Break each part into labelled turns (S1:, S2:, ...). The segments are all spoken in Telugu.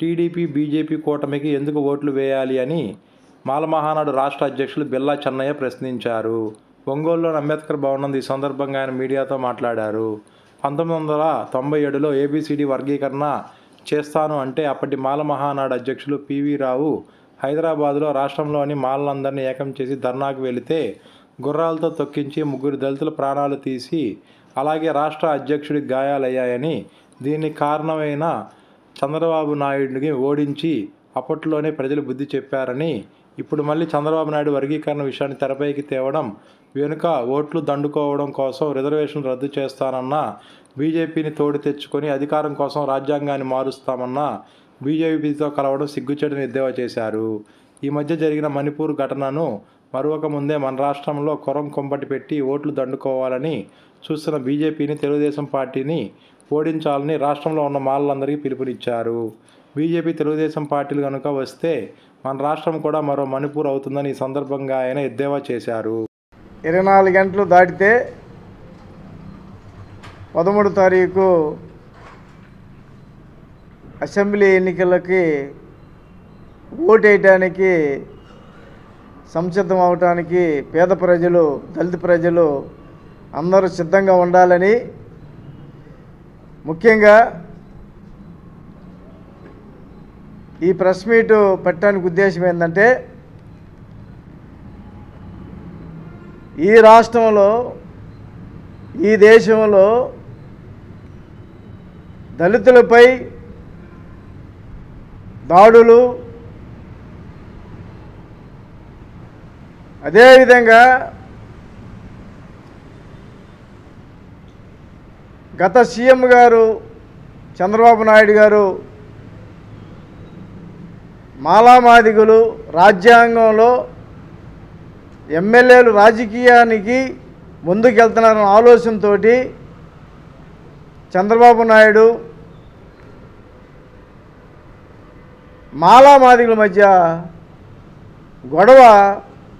S1: టీడీపీ బీజేపీ కూటమికి ఎందుకు ఓట్లు వేయాలి అని మాలమహానాడు రాష్ట్ర అధ్యక్షులు బిల్లా చెన్నయ్య ప్రశ్నించారు. ఒంగోలులోని అంబేద్కర్ భవన్ ఈ సందర్భంగా ఆయన మీడియాతో మాట్లాడారు. పంతొమ్మిది వందల తొంభై ఏడులో ఏబిసిడి వర్గీకరణ చేస్తాను అంటే అప్పటి మాలమహానాడు అధ్యక్షులు పివి రావు హైదరాబాదులో రాష్ట్రంలోని మాలలందరినీ ఏకం చేసి ధర్నాకు వెళితే గుర్రాలతో తొక్కించి ముగ్గురు దళితుల ప్రాణాలు తీసి అలాగే రాష్ట్ర అధ్యక్షుడికి గాయాలయ్యాయని దీనికి కారణమైన చంద్రబాబు నాయుడిని ఓడించి అప్పట్లోనే ప్రజలు బుద్ధి చెప్పారని ఇప్పుడు మళ్ళీ చంద్రబాబు నాయుడు వర్గీకరణ విషయాన్ని తెరపైకి తేవడం వెనుక ఓట్లు దండుకోవడం కోసం రిజర్వేషన్ రద్దు చేస్తానన్న బీజేపీని తోడు తెచ్చుకొని అధికారం కోసం రాజ్యాంగాన్ని మారుస్తామన్న బీజేపీతో కలవడం సిగ్గుచేటని ఎద్దేవా చేశారు. ఈ మధ్య జరిగిన మణిపూర్ ఘటనను మరొక ముందే మన రాష్ట్రంలో కొరం కొంపటి పెట్టి ఓట్లు దండుకోవాలని చూస్తున్న బీజేపీని తెలుగుదేశం పార్టీని ఓడించాలని రాష్ట్రంలో ఉన్న మాలలందరికీ పిలుపునిచ్చారు. బీజేపీ తెలుగుదేశం పార్టీలు కనుక వస్తే మన రాష్ట్రం కూడా మరో మణిపూర్ అవుతుందని ఈ సందర్భంగా ఆయన ఎద్దేవా చేశారు.
S2: ఇరవై నాలుగు గంటలు దాటితే పదమూడు తారీఖు అసెంబ్లీ ఎన్నికలకి ఓటేయటానికి సంసిద్ధం అవటానికి పేద ప్రజలు దళిత ప్రజలు అందరూ సిద్ధంగా ఉండాలని ముఖ్యంగా ఈ ప్రెస్ మీట్ పెట్టడానికి ఉద్దేశం ఏంటంటే ఈ రాష్ట్రంలో ఈ దేశంలో దళితులపై దాడులు అదేవిధంగా గత సీఎం గారు చంద్రబాబు నాయుడు గారు మాలామాదిగులు రాజ్యాంగంలో ఎమ్మెల్యేలు రాజకీయానికి ముందుకెళ్తున్నారన్న ఆలోచనతో చంద్రబాబు నాయుడు మాలామాదిగుల మధ్య గొడవ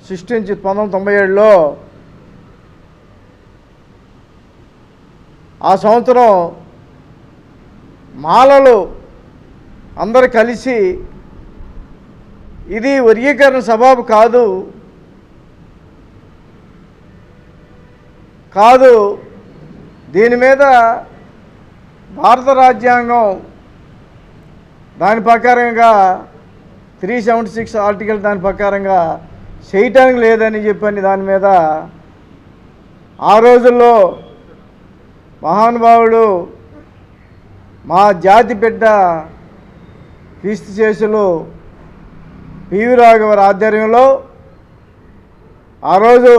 S2: సృష్టించి పంతొమ్మిది తొంభై ఏడులో ఆ సంవత్సరం మాలలు అందరు కలిసి ఇది వర్గీకరణ సబాబు కాదు. కాదు దీని మీద భారత రాజ్యాంగం దాని ప్రకారంగా త్రీ సెవెంటీ సిక్స్ ఆర్టికల్ దాని ప్రకారంగా చేయటానికి లేదని చెప్పని దాని మీద ఆ రోజుల్లో మహానుభావుడు మా జాతి బిడ్డ క్రీస్తు చేసులు పివి రాఘవర్ ఆధ్వర్యంలో ఆ రోజు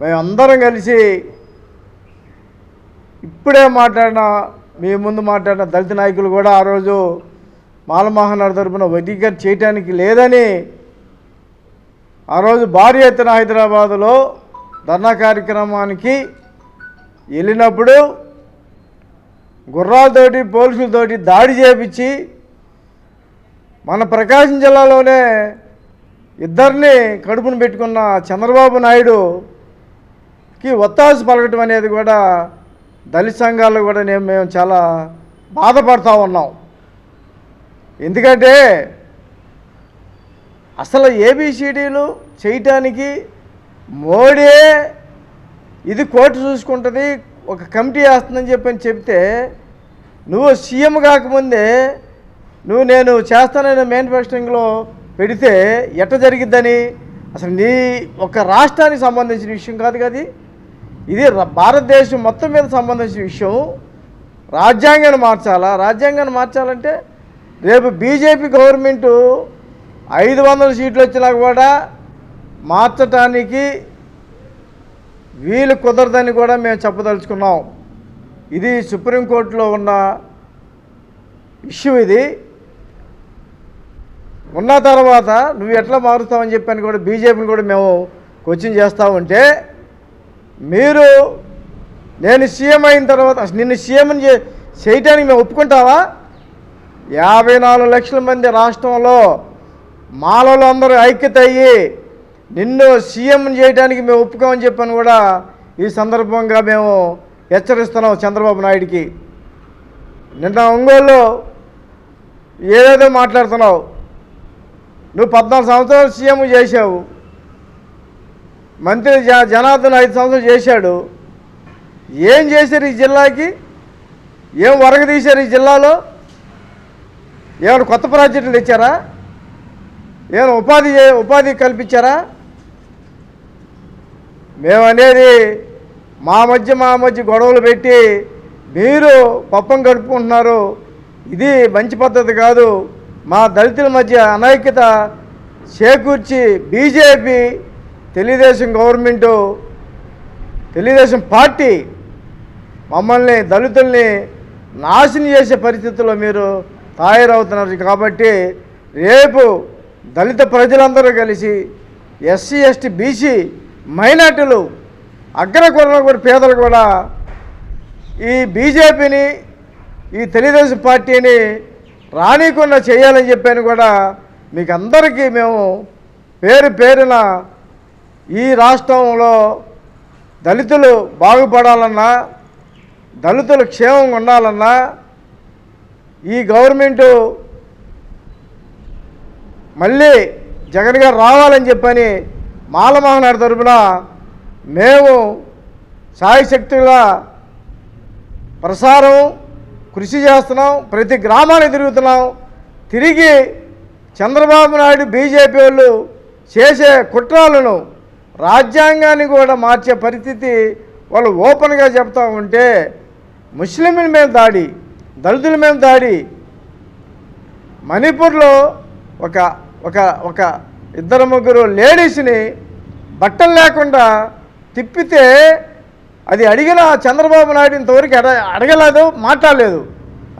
S2: మేమందరం కలిసి ఇప్పుడే మాట్లాడిన మీ ముందు మాట్లాడిన దళిత నాయకులు కూడా ఆ రోజు మాలమహానాడు తరపున వర్గీకరణ చేయటానికి లేదని ఆ రోజు భారీ ఎత్తున హైదరాబాదులో ధర్నా కార్యక్రమానికి వెళ్ళినప్పుడు గుర్రాలతోటి పోలీసులతోటి దాడి చేపించి మన ప్రకాశం జిల్లాలోనే ఇద్దరిని కడుపును పెట్టుకున్న చంద్రబాబు నాయుడుకి ఒత్తాసు పలకటం అనేది కూడా దళిత సంఘాలు కూడా నేను మేము చాలా బాధపడతా ఉన్నాం. ఎందుకంటే అసలు ఏబిసిడీలు చేయటానికి మోడీ ఇది కోర్టు చూసుకుంటుంది ఒక కమిటీ వేస్తుందని చెప్పని చెప్తే నువ్వు సీఎం కాకముందే నువ్వు నేను చేస్తానని మేనిఫెస్టోలో పెడితే ఎట్ట జరిగిద్దని? అసలు నీ ఒక రాష్ట్రానికి సంబంధించిన విషయం కాదు కదా ఇది భారతదేశం మొత్తం మీద సంబంధించిన విషయం. రాజ్యాంగాన్ని మార్చాలా? రాజ్యాంగాన్ని మార్చాలంటే రేపు బీజేపీ గవర్నమెంటు ఐదు వందల సీట్లు వచ్చినా కూడా మార్చటానికి వీలు కుదరదని కూడా మేము చెప్పదలుచుకున్నాం. ఇది సుప్రీంకోర్టులో ఉన్న ఇష్యూ ఇది. ఉన్న తర్వాత నువ్వు ఎట్లా మారుస్తావని చెప్పని కూడా బీజేపీని కూడా మేము క్వశ్చన్ చేస్తూ ఉంటే మీరు నేను సీఎం అయిన తర్వాత నిన్ను సీఎంని చే చేయటానికి మేము ఒప్పుకుంటావా? యాభై నాలుగు లక్షల మంది రాష్ట్రంలో మాలలో అందరూ ఐక్యత అయ్యి నిన్ను సీఎం చేయడానికి మేము ఒప్పుకోమని చెప్పని కూడా ఈ సందర్భంగా మేము హెచ్చరిస్తున్నాం చంద్రబాబు నాయుడికి. నిన్న ఒంగోలులో ఏదేదో మాట్లాడుతున్నావు. నువ్వు పద్నాలుగు సంవత్సరాలు సీఎం చేశావు. మంత్రి జ జనార్దన్ ఐదు సంవత్సరాలు చేశాడు. ఏం చేశారు ఈ జిల్లాకి? ఏం వరగదీశారు ఈ జిల్లాలో? ఏమైనా కొత్త ప్రాజెక్టులు తెచ్చారా? ఏమైనా ఉపాధి ఉపాధి కల్పించారా? మేమనేది మా మధ్య మా మధ్య గొడవలు పెట్టి మీరు పప్పం గడుపుకుంటున్నారు. ఇది మంచి పద్ధతి కాదు. మా దళితుల మధ్య అనైక్యత చేకూర్చి BJP Telugu Desam government Telugu Desam party మమ్మల్ని దళితుల్ని నాశనం చేసే పరిస్థితుల్లో మీరు తయారవుతున్నారు. కాబట్టి రేపు దళిత ప్రజలందరూ కలిసి ఎస్సీ ఎస్టీ బీసీ మైనార్టీలు అగ్రకులం కూడా పేదలు కూడా ఈ బీజేపీని ఈ తెలుగుదేశం పార్టీని రానికుండా చేయాలని చెప్పాను కూడా మీకు అందరికీ మేము పేరు పేరున ఈ రాష్ట్రంలో దళితులు బాగుపడాలన్నా దళితులు క్షేమంగా ఉండాలన్నా ఈ గవర్నమెంటు మళ్ళీ జగన్ గారు రావాలని చెప్పని మాలమోహనాడు తరపున మేము సాయశక్తుల ప్రసారం కృషి చేస్తున్నాం. ప్రతి గ్రామాన్ని తిరుగుతున్నాం. తిరిగి చంద్రబాబు నాయుడు బీజేపీ వాళ్ళు చేసే కుట్రాలను రాజ్యాంగాన్ని కూడా మార్చే పరిస్థితి వాళ్ళు ఓపెన్గా చెప్తా ఉంటే ముస్లింల మీద దాడి దళితుల మీద దాడి. మణిపూర్లో ఒక ఒక ఒక ఇద్దరు ముగ్గురు లేడీస్ని బట్టలు లేకుండా తిప్పితే అది అడిగిన చంద్రబాబు నాయుడు ఇంతవరకు అడ అడగలేదు మాట్లాడలేదు.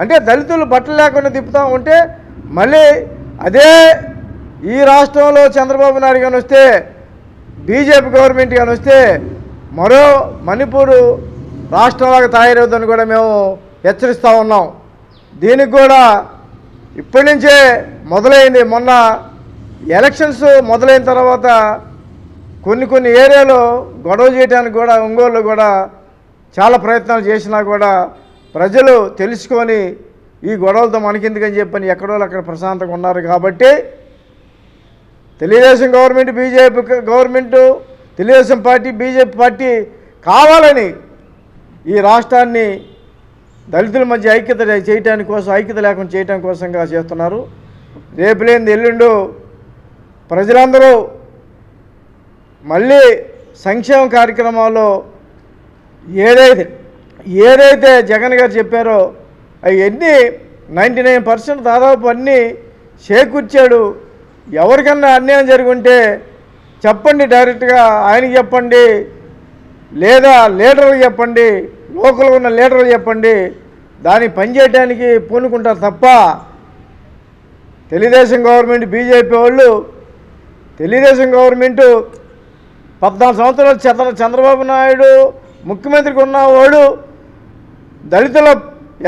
S2: అంటే దళితులు బట్టలు లేకుండా తిప్పుతూ ఉంటే మళ్ళీ అదే ఈ రాష్ట్రంలో చంద్రబాబు నాయుడు కానీ వస్తే బీజేపీ గవర్నమెంట్ కానీ వస్తే మరో మణిపూర్ రాష్ట్రంలాగా తయారవుతుందని కూడా మేము హెచ్చరిస్తూ ఉన్నాం. దీనికి కూడా ఇప్పటి నుంచే మొదలైంది మొన్న ఎలక్షన్స్ మొదలైన తర్వాత కొన్ని కొన్ని ఏరియాలో గొడవ చేయడానికి కూడా ఒంగోలు కూడా చాలా ప్రయత్నాలు చేసినా కూడా ప్రజలు తెలుసుకొని ఈ గొడవలతో మనకెందుకని చెప్పని ఎక్కడో అక్కడ ప్రశాంతంగా ఉన్నారు కాబట్టి Telugu Desam government BJP government Telugu Desam party BJP party కావాలని ఈ రాష్ట్రాన్ని దళితుల మధ్య ఐక్యత చేయటానికి కోసం ఐక్యత లేకుండా చేయటం కోసంగా చేస్తున్నారు. రేపు లేని ఎల్లుండు ప్రజలందరూ మళ్ళీ సంక్షేమ కార్యక్రమాల్లో ఏదైతే ఏదైతే జగన్ గారు చెప్పారో అవన్నీ నైంటీ నైన్ పర్సెంట్ దాదాపు అన్నీ చేకూర్చాడు. ఎవరికన్నా అన్యాయం జరుగుంటే చెప్పండి డైరెక్ట్గా ఆయనకి చెప్పండి లేదా లీడర్లు చెప్పండి లోకల్ ఉన్న లీడర్లు చెప్పండి దాన్ని పనిచేయడానికి పూనుకుంటారు తప్ప తెలుగుదేశం గవర్నమెంట్ బీజేపీ వాళ్ళు తెలుగుదేశం గవర్నమెంటు పద్నాలుగు సంవత్సరాలు చంద్ర చంద్రబాబు నాయుడు ముఖ్యమంత్రికి ఉన్నవాడు దళితుల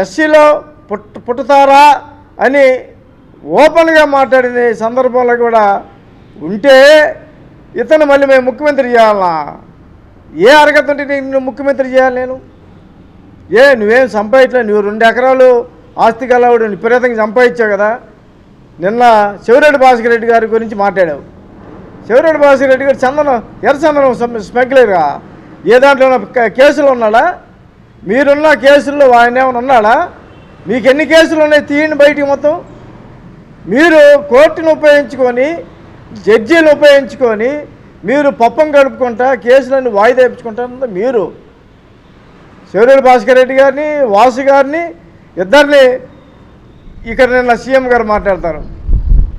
S2: ఎస్సీలో పుట్ట పుట్టుతారా అని ఓపెన్గా మాట్లాడిన సందర్భంలో కూడా ఉంటే ఇతను మళ్ళీ మేము ముఖ్యమంత్రి చేయాలనా? ఏ అర్హత ఉంటే నేను ముఖ్యమంత్రి చేయాలి నేను? ఏ నువ్వేం సంపాదించలే నువ్వు రెండు ఎకరాలు ఆస్తి గలవాడు విపరీతంగా సంపాదించావు కదా? నిన్న శివరెడ్డి భాస్కర్ రెడ్డి గారి గురించి మాట్లాడావు. చెవిరెడ్డి భాస్కర్ రెడ్డి గారు చందనం ఎర్రచందనం సమ్- స్మగ్లర్గా. ఏ దాంట్లో కేసులు ఉన్నాడా? మీరున్న కేసుల్లో ఆయన ఏమైనా ఉన్నాడా? మీకు ఎన్ని కేసులు ఉన్నాయి? తీయండి బయటికి మొత్తం. మీరు కోర్టును ఉపయోగించుకొని జడ్జీలు ఉపయోగించుకొని మీరు పప్పం గడుపుకుంటా కేసులన్నీ వాయిదా ఇప్పించుకుంటారు మీరు. శివరెడ్డి భాస్కర్ రెడ్డి గారిని వాసు గారిని ఇద్దరిని ఇక్కడ నిన్న సీఎం గారు మాట్లాడతారు.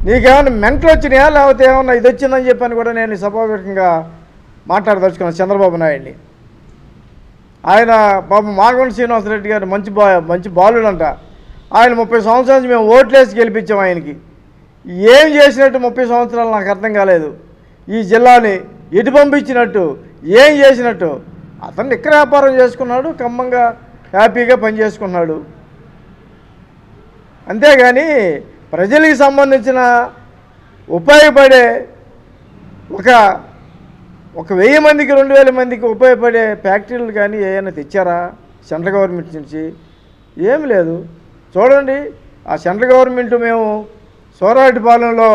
S2: నీకేమైనా మెంటలు వచ్చినాయా? లేకపోతే ఏమన్నా ఇది వచ్చిందని చెప్పని కూడా నేను సభావేదికంగా మాట్లాడదలుచుకున్నాను చంద్రబాబు నాయుడిని. ఆయన పాపం మాగొండ శ్రీనివాసరెడ్డి గారు మంచి బా మంచి బాలుడు అంట ఆయన ముప్పై సంవత్సరాల నుంచి మేము ఓట్లేసి గెలిపించాం ఆయనకి. ఏం చేసినట్టు ముప్పై సంవత్సరాలు నాకు అర్థం కాలేదు. ఈ జిల్లాని ఎటు పంపించినట్టు ఏం చేసినట్టు. అతను ఇక్కడ వ్యాపారం చేసుకున్నాడు ఖమ్మంగా హ్యాపీగా పనిచేసుకున్నాడు అంతేగాని ప్రజలకు సంబంధించిన ఉపయోగపడే ఒక ఒక వెయ్యి మందికి రెండు వేల మందికి ఉపయోగపడే ఫ్యాక్టరీలు కానీ ఏమైనా తెచ్చారా సెంట్రల్ గవర్నమెంట్ నుంచి? ఏమి లేదు. చూడండి ఆ సెంట్రల్ గవర్నమెంట్ మేము సోరాటిపాలెంలో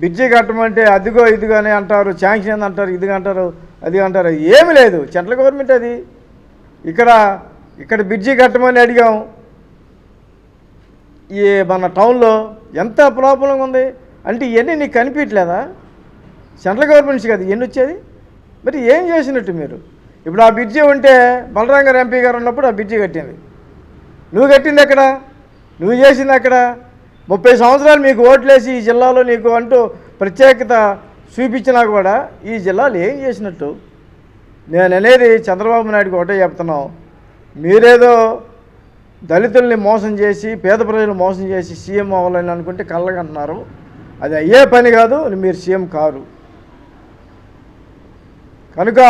S2: బ్రిడ్జి కట్టమంటే అదిగో ఇదిగోనే అంటారు శాంక్షన్ అంటారు ఇది అంటారు అది అంటారు. ఏమీ లేదు. సెంట్రల్ గవర్నమెంట్ అది. ఇక్కడ ఇక్కడ బ్రిడ్జి కట్టమని అడిగాం. ఈ మన టౌన్లో ఎంత ప్రాబ్లం ఉంది? అంటే ఇవన్నీ నీకు కనిపించలేదా? సెంట్రల్ గవర్నమెంట్స్ కదా ఎన్ని వచ్చేది? మరి ఏం చేసినట్టు మీరు? ఇప్పుడు ఆ బ్రిడ్జి ఉంటే బలరాం గారు ఎంపీ గారు ఉన్నప్పుడు ఆ బ్రిడ్జి కట్టింది. నువ్వు కట్టింది ఎక్కడ? నువ్వు చేసింది ఎక్కడ? ముప్పై సంవత్సరాలు మీకు ఓట్లేసి ఈ జిల్లాలో నీకు అంటూ ప్రత్యేకత చూపించినా కూడా ఈ జిల్లాలో ఏం చేసినట్టు? నేను అనేది చంద్రబాబు నాయుడుకి ఒకటే చెప్తున్నాం. మీరేదో దళితుల్ని మోసం చేసి పేద ప్రజలు మోసం చేసి సీఎం అవ్వాలని అనుకుంటే కళ్ళగంటున్నారు అది అయ్యే పని కాదు మీరు సీఎం కారు. కనుక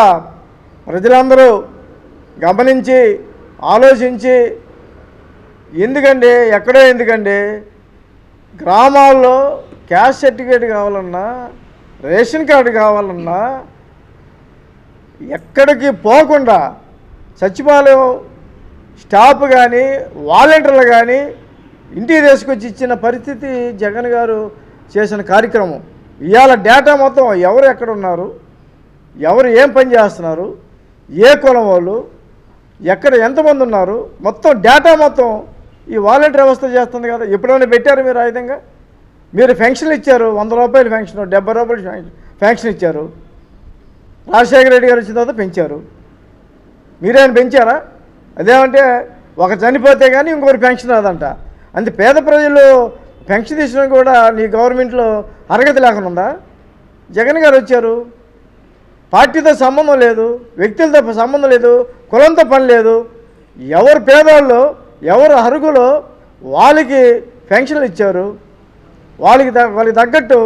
S2: ప్రజలందరూ గమనించి ఆలోచించి ఎందుకండి ఎక్కడో ఎందుకండి గ్రామాల్లో క్యాష్ సర్టిఫికేట్ కావాలన్నా రేషన్ కార్డు కావాలన్నా ఎక్కడికి పోకుండా సచివాలయం స్టాఫ్ కానీ వాలంటీర్లు కానీ ఇంటికి తీసుకొచ్చి ఇచ్చిన పరిస్థితి జగన్ గారు చేసిన కార్యక్రమం. ఇవాళ డేటా మొత్తం ఎవరు ఎక్కడ ఉన్నారు? ఎవరు ఏం పని చేస్తున్నారు? ఏ కులం వాళ్ళు? ఎక్కడ ఎంతమంది ఉన్నారు? మొత్తం డేటా మొత్తం ఈ వాలంటీర్ వ్యవస్థ చేస్తుంది కదా. ఎప్పుడైనా పెట్టారు మీరు ఆ విధంగా మీరు ఫెన్షన్ ఇచ్చారు వంద రూపాయలు ఫెన్షన్ డెబ్బై రూపాయలు ఫెన్షన్- ఇచ్చారు. రాజశేఖర రెడ్డి గారు వచ్చిన తర్వాత పెంచారు. మీరేమైనా పెంచారా? అదేమంటే ఒక చనిపోతే కానీ ఇంకొకరు పెన్షన్ రాదంట. అంతే పేద ప్రజలు పెన్షన్ తీసుకోవడం కూడా నీ గవర్నమెంట్లో అర్హత లేకుండా జగన్ గారు వచ్చారు. పార్టీతో సంబంధం లేదు వ్యక్తులతో సంబంధం లేదు కులంతో పని లేదు. ఎవరు పేదవాళ్ళు ఎవరు అర్హులో వాళ్ళకి పెన్షన్లు ఇచ్చారు. వాళ్ళకి వాళ్ళకి తగ్గట్టు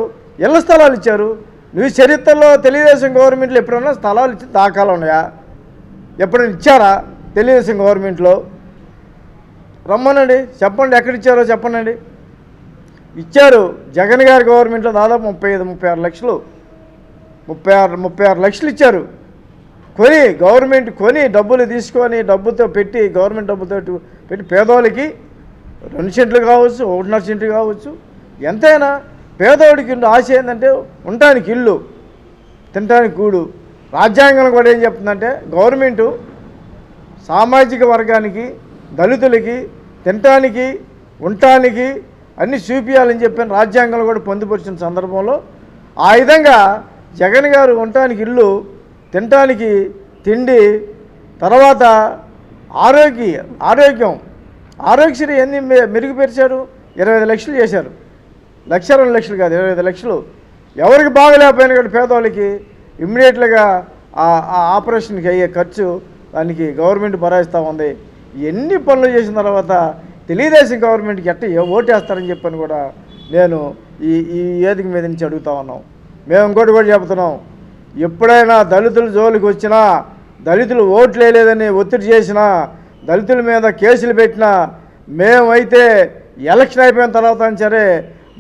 S2: ఇళ్ళ స్థలాలు ఇచ్చారు. నువ్వు చరిత్రలో తెలుగుదేశం గవర్నమెంట్లు ఎప్పుడన్నా స్థలాలు ఇచ్చి దాఖలు ఉన్నాయా? ఎప్పుడైనా ఇచ్చారా? తెలుగుదేశం గవర్నమెంట్లో రమ్మనండి. చెప్పండి ఎక్కడ ఇచ్చారో చెప్పనండి. ఇచ్చారు జగన్ గారి గవర్నమెంట్లో దాదాపు ముప్పై ఐదు ముప్పై ఆరు లక్షలు. ముప్పై ఆరు ముప్పై ఆరు లక్షలు ఇచ్చారు. కొని గవర్నమెంట్ కొని డబ్బులు తీసుకొని డబ్బుతో పెట్టి గవర్నమెంట్ డబ్బుతో పెట్టి పేదవాళ్ళకి రెండు సెంట్లు కావచ్చు ఒకటిన్నర సెంట్లు కావచ్చు ఎంతైనా పేదవాడికి ఆశ ఏంటంటే ఉండటానికి ఇల్లు తినడానికి కూడు రాజ్యాంగం కూడా ఏం చెప్తుందంటే గవర్నమెంటు సామాజిక వర్గానికి దళితులకి తినటానికి ఉండటానికి అన్ని చూపించాలని చెప్పిన రాజ్యాంగంలో కూడా పొందుపరిచిన సందర్భంలో ఆ విధంగా జగన్ గారు ఉండటానికి ఇల్లు తినటానికి తిండి తర్వాత ఆరోగ్య ఆరోగ్యం ఆరోగ్యశ్రీ ఎన్ని మెరుగుపరిచారు? ఇరవై ఐదు లక్షలు చేశారు. లక్ష రెండు లక్షలు కాదు ఇరవై ఐదు లక్షలు. ఎవరికి బాగలేకపోయినా కూడా పేదవాళ్ళకి ఇమ్మీడియట్గా ఆ ఆపరేషన్కి అయ్యే ఖర్చు దానికి గవర్నమెంట్ భరాయిస్తూ ఉంది. ఎన్ని పనులు చేసిన తర్వాత తెలుగుదేశం గవర్నమెంట్కి ఎట్ట ఓటేస్తారని చెప్పని కూడా నేను ఈ ఈ వేదిక మీద నుంచి అడుగుతా ఉన్నాం. మేము ఇంకోటి కూడా చెబుతున్నాం. ఎప్పుడైనా దళితుల జోలికి వచ్చినా దళితులు ఓట్లు వేయలేదని ఒత్తిడి చేసినా దళితుల మీద కేసులు పెట్టినా మేమైతే ఎలక్షన్ అయిపోయిన తర్వాత సరే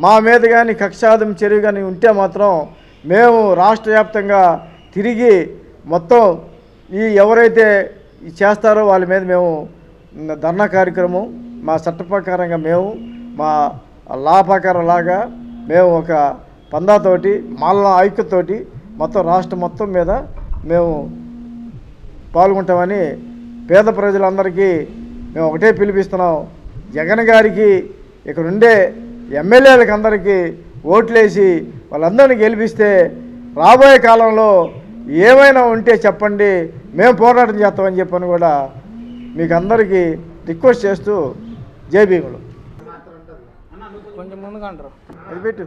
S2: మా మీద కానీ కక్షాదం చర్య కానీ ఉంటే మాత్రం మేము రాష్ట్ర వ్యాప్తంగా తిరిగి మొత్తం ఈ ఎవరైతే చేస్తారో వాళ్ళ మీద మేము ధర్నా కార్యక్రమం మా చట్ట ప్రకారంగా మేము మా లా ప్రకారం లాగా మేము ఒక పందాతోటి మాల ఐక్యతోటి మొత్తం రాష్ట్రం మొత్తం మీద మేము పాల్గొంటామని పేద ప్రజలందరికీ మేము ఒకటే పిలిపిస్తున్నాం. జగన్ గారికి ఇక్కడుండే ఎమ్మెల్యేలకు అందరికీ ఓట్లేసి వాళ్ళందరినీ గెలిపిస్తే రాబోయే కాలంలో ఏమైనా ఉంటే చెప్పండి మేము పోరాటం చేస్తామని చెప్పని కూడా మీకు అందరికీ రిక్వెస్ట్ చేస్తూ జై భీములు.
S3: కొంచెం ముందుగా అంటారు.
S2: అది పెట్టు.